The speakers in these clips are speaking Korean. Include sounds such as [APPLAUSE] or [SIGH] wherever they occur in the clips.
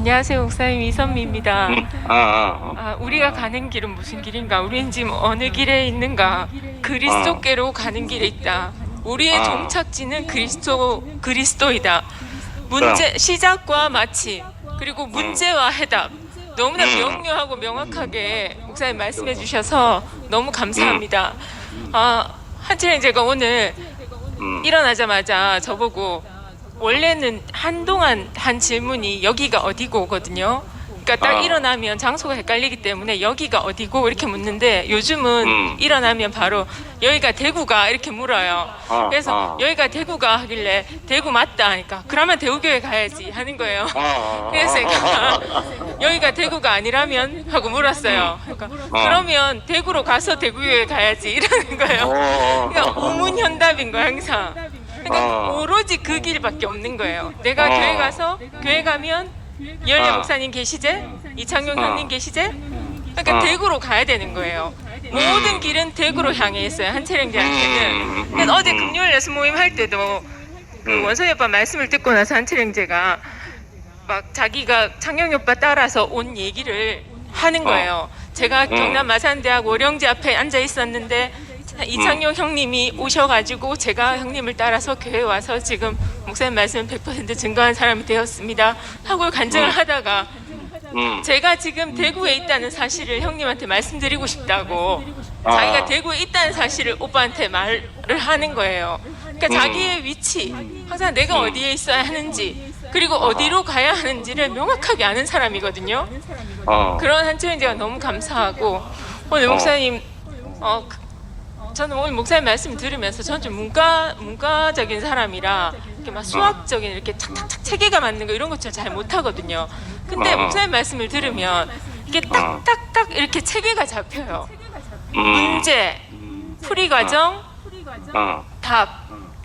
안녕하세요, 목사님 이선미입니다. 음, 아, 아, 아, 우리가 가는 길은 무슨 길인가? 우리는 지금 어느 길에 있는가? 그리스도께로 가는 길에 있다. 우리의 아. 종착지는 그리스도 그리스도이다. 문제 시작과 마침 그리고 문제와 해답 너무나 음. 명료하고 명확하게 목사님 말씀해 주셔서 너무 감사합니다. 아, 한철행 제가 오늘 음, 일어나자마자 저보고 원래는 한동안 한 질문이 여기가 어디고거든요. 그러니까 딱 아. 일어나면 장소가 헷갈리기 때문에 여기가 어디고 이렇게 묻는데 요즘은 음. 일어나면 바로 여기가 대구가 이렇게 물어요. 아, 그래서 아. 여기가 대구가 하길래 대구 맞다 하니까 그러면 대구교회 가야지 하는 거예요. 아, 아, [LAUGHS] 그래서 아, 제가 여기가 대구가 아니라면 하고 물었어요. 그러니까 아. 그러면 대구로 가서 대구교회 가야지 이러는 거예요. 어, 그러니까 우문현답인 거야 항상. 그러니까 어. 오로지 그 길밖에 없는 거예요. 내가 어. 교회 가서 교회 가면 이열례 어. 목사님 계시제, 이창용 어. 형님 계시제. 그러니까 어. 대구로 가야 되는 거예요. 모든 길은 대구로 향해 있어요 한채령제한테는. 음, 그래서 음, 어제 음. 금요일 예수 모임 할 때도 그 음. 원소희 오빠 말씀을 듣고 나서 한채령제가 막 자기가 창영이 오빠 따라서 온 얘기를 하는 거예요. 제가 음. 경남 마산대학 오령제 앞에 앉아 있었는데 이창용 형님이 오셔가지고 제가 형님을 따라서 교회 와서 지금 목사님 말씀 100% 증거한 사람이 되었습니다. 하고 간증을 음. 하다가 음, 제가 지금 대구에 있다는 사실을 형님한테 말씀드리고 싶다고 아. 자기가 대구에 있다는 사실을 오빠한테 말을 하는 거예요. 그러니까 음. 자기의 위치, 항상 내가 어디에 있어야 하는지 그리고 어디로 가야 하는지를 명확하게 아는 사람이거든요. 어, 그런 한철인 제가 너무 감사하고 오늘 어. 목사님 어 그- 저는 오늘 목사님 말씀 들으면서 저는 좀 문과 문과적인 사람이라 이렇게 막 수학적인 이렇게 착착착 체계가 맞는 거 이런 거잘 못하거든요. 근데 어. 목사님 말씀을 들으면 이게 어. 딱딱딱 이렇게 체계가 잡혀요. 음, 문제, 풀이 과정, 어, 답,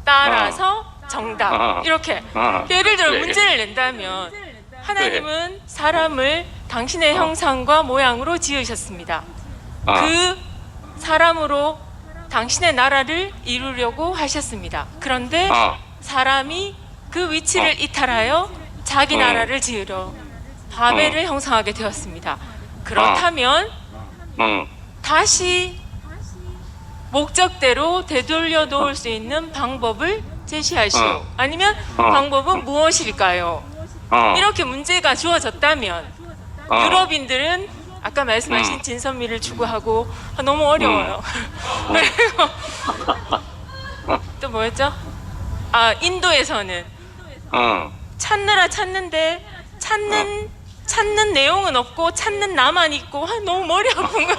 따라서 정답 어. 이렇게 어. 예를 들어 그래. 문제를 낸다면 하나님은 사람을 당신의 형상과 모양으로 지으셨습니다. 어, 그 사람으로 당신의 나라를 이루려고 하셨습니다. 그런데 어, 사람이 그 위치를 어. 이탈하여 자기 어. 나라를 지으려 바벨을 형성하게 되었습니다. 그렇다면 음, 다시 목적대로 되돌려 놓을 수 있는 방법을 제시하시오. 어. 아니면 어. 방법은 무엇일까요? 어, 이렇게 문제가 주어졌다면 어. 유럽인들은 아까 말씀하신 음. 진선미를 추구하고 아, 너무 어려워요. 그리고 [LAUGHS] 또 뭐였죠? 아 인도에서는 어, 찾느라 찾는데 찾는 찾는 내용은 없고 찾는 나만 있고 아, 너무 머리 아픈 거.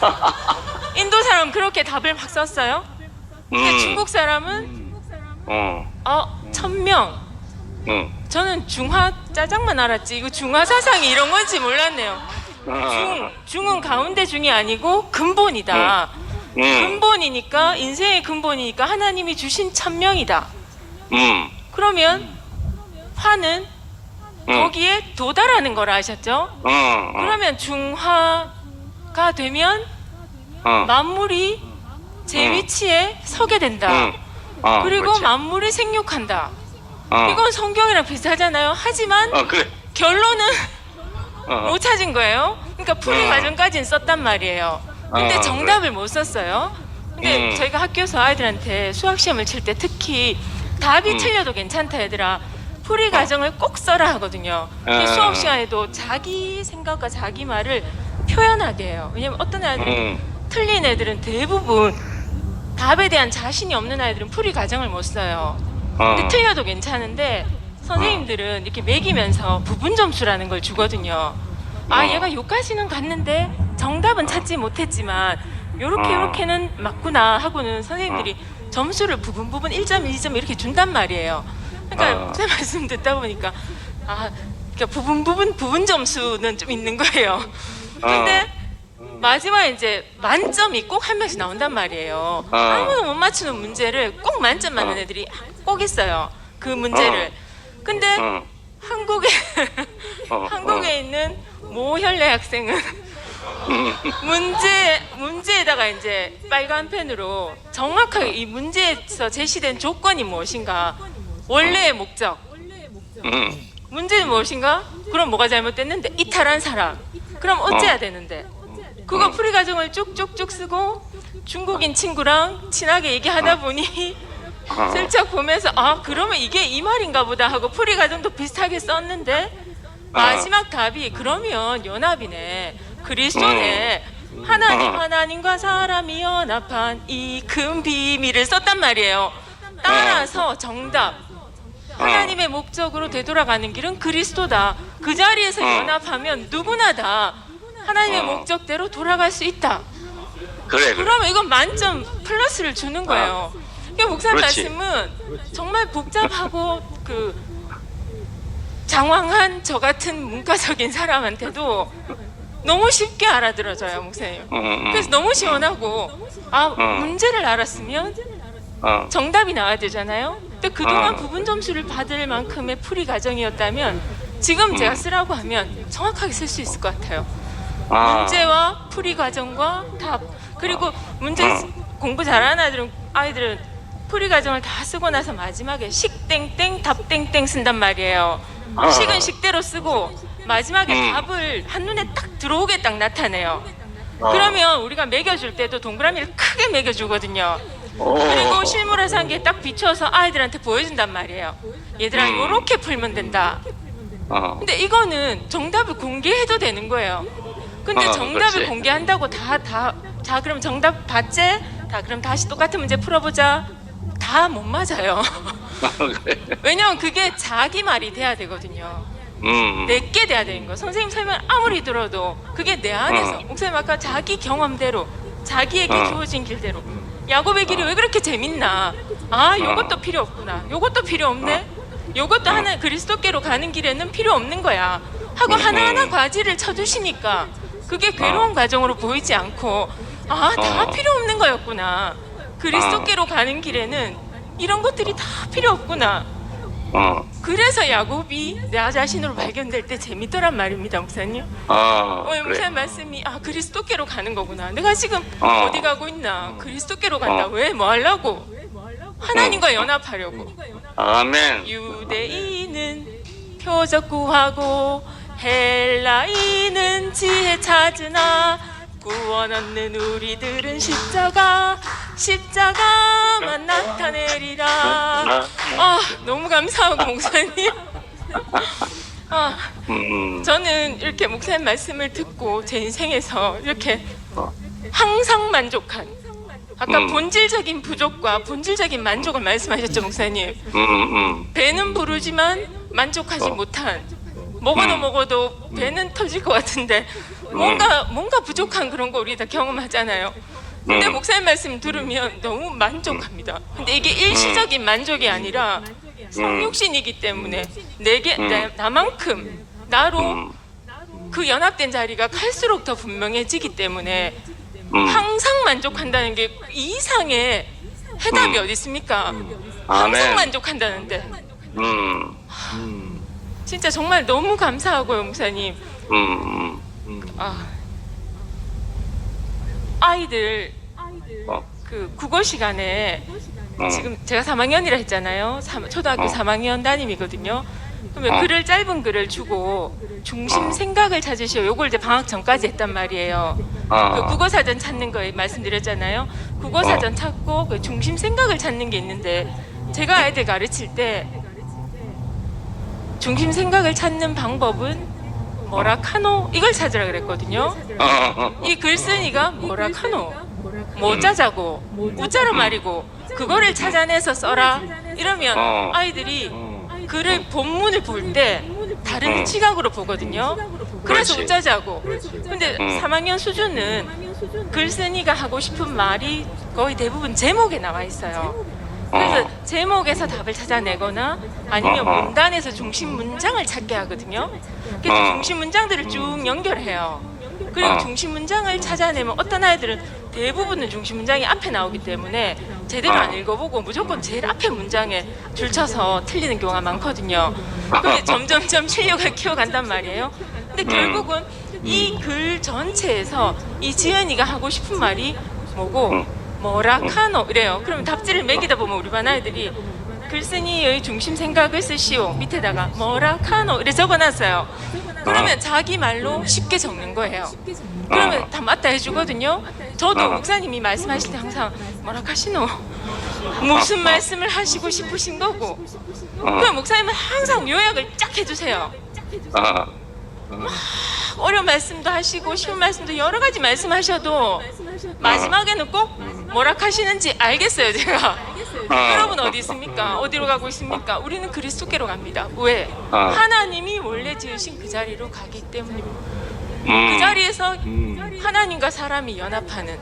[LAUGHS] 인도 사람 그렇게 답을 막 썼어요. 근데 음, 중국 사람은 어, 어 천명. 음, 저는 중화 짜장만 알았지 이거 중화 사상이 이런 건지 몰랐네요. 중 어, 중은 가운데 중이 아니고 근본이다. 음, 근본이니까 인생의 근본이니까 하나님이 주신 천명이다. 음, 그러면 화는 음, 거기에 도달하는 거라 하셨죠? 어, 어, 그러면 중화가 되면 어, 만물이 제 음. 위치에 서게 된다. 음, 어, 그리고 그렇지. 만물이 생육한다. 어, 이건 성경이랑 비슷하잖아요. 하지만 어, 그래, 결론은 어, 못 찾은 거예요. 그러니까 풀이 어. 과정까지는 썼단 말이에요. 근데 어, 정답을 못 썼어요. 근데 음. 저희가 학교에서 아이들한테 수학 시험을 칠 때 특히 답이 음. 틀려도 괜찮다 얘들아. 풀이 과정을 꼭 써라 하거든요. 어. 수업 시간에도 자기 생각과 자기 말을 표현하게 해요. 왜냐면 어떤 아이들은 음, 틀린 애들은 대부분 답에 대한 자신이 없는 아이들은 풀이 과정을 못 써요. 어, 근데 틀려도 괜찮은데 선생님들은 이렇게 매기면서 부분 점수라는 걸 주거든요. 아 어. 얘가 요까지는 갔는데 정답은 찾지 못했지만 요렇게 어. 요렇게는 맞구나 하고는 선생님들이 점수를 부분 부분 1점 2점 이렇게 준단 말이에요. 그러니까 어. 제 말씀 듣다 보니까 아 그러니까 부분 부분 부분 점수는 좀 있는 거예요. 근데 마지막에 이제 만점이 꼭 한 명씩 나온단 말이에요. 어. 아무도 못 맞추는 문제를 꼭 만점 맞는 어. 애들이 꼭 있어요. 그 문제를. 근데 어, 한국에 [LAUGHS] 어, 한국에 있는 모혈례 학생은 [LAUGHS] 문제 문제에다가 이제 빨간 펜으로 정확하게 이 문제에서 제시된 조건이 무엇인가 원래의 목적 음, 문제는 무엇인가? 그럼 뭐가 잘못됐는데 이탈한 사람. 그럼 어째야 어. 되는데? 그거 풀이 과정을 쭉쭉쭉 쓰고 중국인 친구랑 친하게 얘기하다 보니 어. 슬쩍 보면서 아 그러면 이게 이 말인가 보다 하고 풀이 과정도 비슷하게 썼는데 어. 마지막 답이 그러면 연합이네 그리스도네 하나님 어. 하나님과 사람이 연합한 이큰 비밀을 썼단 말이에요 따라서 정답 하나님의 목적으로 되돌아가는 길은 그리스도다 그 자리에서 어. 연합하면 누구나 다 하나님의 어. 목적대로 돌아갈 수 있다 그래 그래. 그러면 이건 만점 플러스를 주는 거예요. 이게 목사님 그렇지. 말씀은 정말 복잡하고 그 장황한 저 같은 문과적인 사람한테도 너무 쉽게 알아들어져요, 목사님. 음, 음. 그래서 너무 시원하고 아 어. 문제를 알았으면 어. 정답이 나와야 되잖아요. 근데 그동안 어. 부분 점수를 받을 만큼의 풀이 과정이었다면 지금 제가 음. 쓰라고 하면 정확하게 쓸 수 있을 것 같아요. 아. 문제와 풀이 과정과 답 그리고 문제 어. 쓰- 공부 잘하는 아이들은 아이들은 풀이 과정을 다 쓰고 나서 마지막에 식땡땡 답땡땡 쓴단 말이에요. 어. 식은 식대로 쓰고 마지막에 음. 답을 한눈에 딱 들어오게 딱 나타내요. 어. 그러면 우리가 매겨줄 때도 동그라미를 크게 매겨주거든요. 오. 그리고 실물에서 한개딱 비춰서 아이들한테 보여준단 말이에요. 얘들아 음. 이렇게 풀면 된다. 어. 근데 이거는 정답을 공개해도 되는 거예요. 근데 어, 정답을 그렇지. 공개한다고 다 다 자 그럼 정답 봤지? 다 그럼 다시 똑같은 문제 풀어보자. 다 못 맞아요. 그래. [LAUGHS] 왜냐면 그게 자기 말이 돼야 되거든요. 음. 내게 돼야 되는 거. 선생님 설명 아무리 들어도 그게 내 안에서 어. 목사님 아까 자기 경험대로 자기에게 어. 주어진 길대로 야곱의 길이 왜 그렇게 재밌나? 아, 요것도 필요 없구나. 요것도 필요 없네. 요것도 어. 하나 그리스도께로 가는 길에는 필요 없는 거야. 하고 음. 하나하나 과지를 쳐주시니까 그게 괴로운 과정으로 보이지 않고 아, 다 어. 필요 없는 거였구나. 그리스도께로 가는 길에는 이런 것들이 다 필요 없구나. 어. 그래서 야곱이 나 자신으로 발견될 때 재밌더란 말입니다, 목사님. 어. 오늘 그래. 목사님 말씀이 아 그리스도께로 가는 거구나. 내가 지금 어. 어. 디 가고 있나? 그리스도께로 간다. 어. 왜? 뭐 하려고? 하나님과 연합하려고. 아멘. 유대인은 표적 구하고 헬라인은 지혜 찾으나 구원 얻는 우리들은 십자가 십자가만 나타내리라. 아 너무 감사하고 목사님. 아 음. 저는 이렇게 목사님 말씀을 듣고 제 인생에서 이렇게 어. 항상 만족한 아까 음. 본질적인 부족과 본질적인 만족을 말씀하셨죠 목사님 음. 음. 배는 부르지만 만족하지 어. 못한 먹어도 음. 먹어도 배는 터질 것 같은데 뭔가 뭔가 부족한 그런 거 우리 다 경험하잖아요 근데 음. 목사님 말씀 들으면 너무 만족합니다 근데 이게 일시적인 만족이 아니라 성육신이기 때문에 내게 음. 나, 나만큼 나로 음. 그 연합된 자리가 갈수록 더 분명해지기 때문에 음. 항상 만족한다는 게이 이상의 해답이 음. 어디 있습니까? 항상 아멘. 만족한다는데 음. 진짜 정말 너무 감사하고요, 목사님. 음. 음. 아, 아이들 어. 그 국어 시간에 어. 지금 제가 3학년이라 했잖아요. 삼- 초등학교 어. 3학년 담임이거든요. 그러면 어. 글을 짧은 글을 주고 중심 어. 생각을 찾으시오. 요걸 이제 방학 전까지 했단 말이에요. 그 어. 국어 사전 찾는 거에 말씀드렸잖아요. 국어 사전 찾고 그 중심 생각을 찾는 게 있는데 제가 아이들 가르칠 때 중심 생각을 찾는 방법은 뭐라 카노 이걸 찾으라 그랬거든요. 어. 어. 이 글쓴이가 뭐라 카노 뭐 짜자고 우짜로 말이고 그거를 찾아내서 써라 이러면 어. 아이들이 음. 글을 본문을 볼 때 다른 음. 시각으로 보거든요. 그래서. 우짜자고. 근데 음. 3학년 수준은 글쓴이가 하고 싶은 말이 거의 대부분 제목에 나와 있어요. 그래서 어. 제목에서 답을 찾아내거나 아니면. 문단에서 중심 문장을 찾게 하거든요. 그래서 어. 중심 문장들을 쭉 연결해요. 그리고 어. 중심 문장을 찾아내면 어떤 아이들은 대부분은 중심 문장이 앞에 나오기 때문에 제대로 어. 안 읽어보고 무조건 제일 앞에 문장에 줄쳐서 틀리는 경우가 많거든요. 그게 점점점 실력을 키워간단 말이에요. 근데 음. 결국은 이 글 전체에서 이 지연이가 하고 싶은 말이 뭐고 음. 뭐라 카노 이래요. 그러면 답지를 매기다 보면 우리 반 아이들이 글쓴이의 중심 생각을 쓰시오 밑에다가 뭐라 카노 이래 적어놨어요. 그러면 자기 말로 쉽게 적는 거예요. 그러면 다 맞다 해주거든요. 저도 어. 목사님이 말씀하실 때 항상 뭐라 하시노 [LAUGHS] 무슨 말씀을 하시고 싶으신 거고 어. 그 목사님은 항상 요약을 쫙 해주세요. 어. 어려운 말씀도 하시고 쉬운 말씀도 여러 가지 말씀하셔도 마지막에는 꼭 뭐라 하시는지 알겠어요 제가 어. 여러분 어디 있습니까 어디로 가고 있습니까 우리는 그리스도께로 갑니다 왜 어. 하나님이 원래 지으신 그 자리로 가기 때문입니다 음. 그 자리에서 음. 하나님과 사람이 연합하는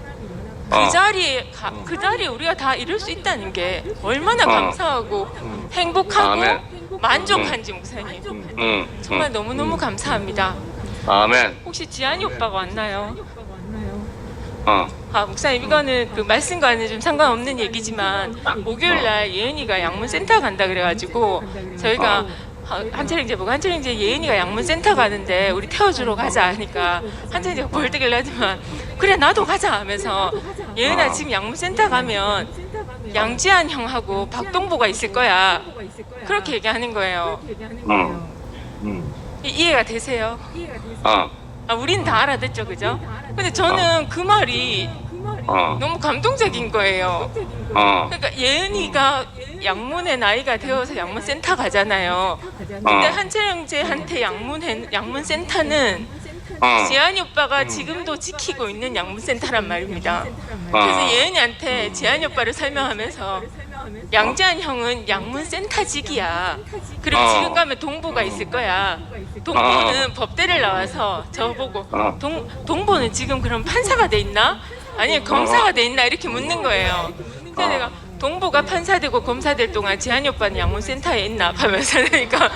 그 어. 자리에 가, 그 자리에 우리가 다 이룰 수 있다는 게 얼마나 어. 감사하고 행복하고 아멘. 만족한지 목사님 음. 정말 음. 너무너무 감사합니다 아멘. 혹시 지한이 오빠가 왔나요? 어. 아 목사님 이거는 그 말씀과는 좀 상관없는 얘기지만 목요일 날 예은이가 양문센터 간다 그래가지고 저희가 하- 한철행제 보고 한철행제 예은이가 양문센터 가는데 우리 태워주러 가자 하니까 한철행제가 벌떡을 하지만 그래 나도 가자 하면서 예은아 지금 양문센터 가면 양지한 형하고 박동보가 있을 거야 그렇게 얘기하는 거예요 음. 음. 이- 이해가 되세요? 어. 아 우린 다 알아듣죠 그죠? 근데 저는 그 말이 어. 너무 감동적인 거예요 어. 그러니까 예은이가 양문의 나이가 되어서 양문 센터 가잖아요. 근데 어. 한채영제한테 양문 양문 센터는 어. 지한이 오빠가 지금도 지키고 있는 양문 센터란 말입니다. 그래서 어. 예은이한테 지한이 오빠를 설명하면서 양지한 형은 양문 센터직이야. 그리고 어. 지금 가면 동보가 있을 거야. 동보는 법대를 나와서 저보고 어. 동 동보는 지금 그럼 판사가 돼 있나? 아니면 검사가 돼 있나 이렇게 묻는 거예요. 어. 내가 동보가 판사되고 검사될 동안 지한이 오빠는 양문센터에 있나 하면서 [LAUGHS] 그러니까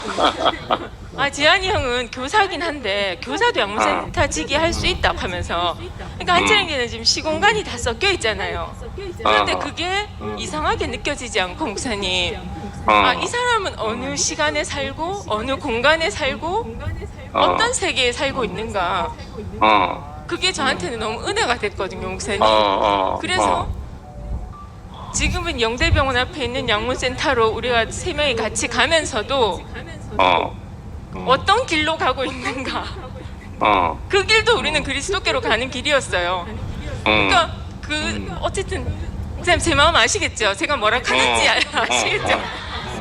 [LAUGHS] 아 지한이 형은 교사긴 한데 교사도 양문센터 직이 할 수 있다 하면서 그러니까 한채영이는 지금 시공간이 다 섞여 있잖아요. 그런데 어. 그게 이상하게 느껴지지 않고 목사님 어. 아이 사람은 어느 시간에 살고 어느 공간에 살고 어. 어떤 세계에 살고 있는가 어. 그게 저한테는 너무 은혜가 됐거든요 목사님. 그래서 지금은 영대병원 앞에 있는 양문센터로 우리가 세 명이 같이 가면서도 어. 어떤 길로 가고 있는가 어. 그 길도 우리는 그리스도께로 가는 길이었어요 음. 그러니까 그 어쨌든 목사님 제 마음 아시겠죠? 제가 뭐라 하는지 어. 아- 아시겠죠?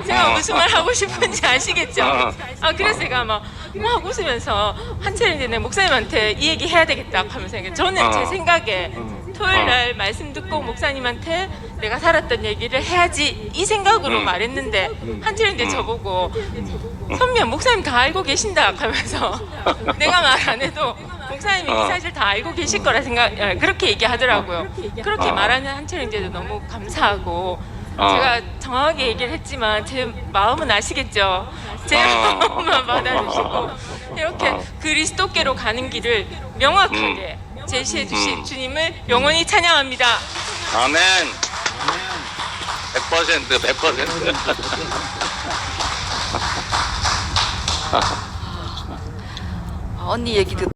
제가 무슨 말 하고 싶은지 아시겠죠? 어. 아 그래서 제가 막, 막 웃으면서 한철 이제 내 목사님한테 이 얘기 해야 되겠다 하면서 저는 어. 제 생각에 토요일 날 말씀 듣고 목사님한테 내가 살았던 얘기를 해야지 이 생각으로 음. 말했는데 한철 이제 음. 저보고 선미야 목사님 다 알고 계신다 하면서 [LAUGHS] 내가 말 안 해도 목사님이 이 어. 사실 다 알고 계실 거라 생각 예, 그렇게 얘기하더라고요. 그렇게 어. 말하는 한철 이제도 너무 감사하고 어. 제가 정확하게 얘기를 했지만 제 마음은 아시겠죠. 제 어. 마음만 받아주시고 [LAUGHS] 이렇게 어. 그리스도께로 가는 길을 명확하게 제시해 주신 음. 주님을 영원히 찬양합니다. 아멘. 100% 100%. [LAUGHS] 언니 얘기 듣